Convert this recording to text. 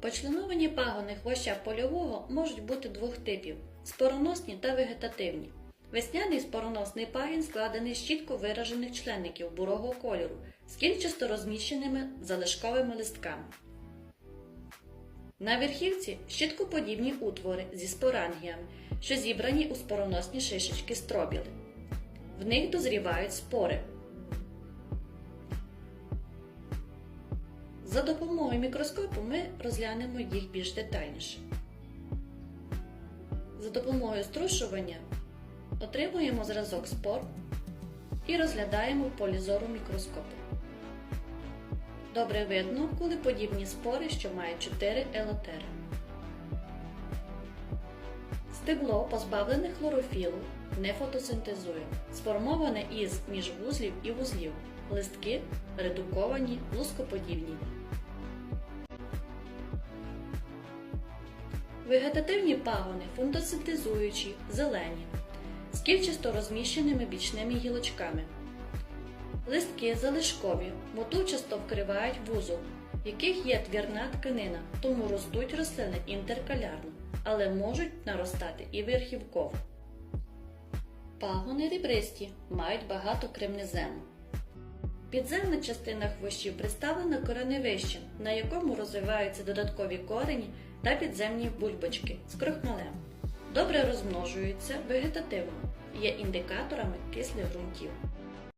Почленовані пагони хвоща польового можуть бути двох типів спороносні та вегетативні. Весняний спороносний пагін складений з чітко виражених членників бурого кольору з кільчасто розміщеними залишковими листками. На верхівці щиткоподібні утвори зі спорангіями, що зібрані у спороносні шишечки стробіли. В них дозрівають спори. За допомогою мікроскопу ми розглянемо їх більш детальніше. За допомогою струшування отримуємо зразок спор і розглядаємо в полі зору мікроскопу. Добре видно, коли подібні спори, що мають 4 елотери. Стебло, позбавлене хлорофілу, не фотосинтезує, сформоване із міжвузлів і вузлів. Листки редуковані, лускоподібні. Вегетативні пагони фотосинтезуючі, зелені, з кільчасто розміщеними бічними гілочками. Листки залишкові, мотовчасто вкривають вузол, в яких є твірна тканина, тому ростуть рослини інтеркалярно, але можуть наростати і верхівково. Пагони ребристі мають багато кремнезему. Підземна частина хвощів представлена кореневищем, на якому розвиваються додаткові корені та підземні бульбочки з крохмалем. Добре розмножуються вегетативно, є індикаторами кислих ґрунтів.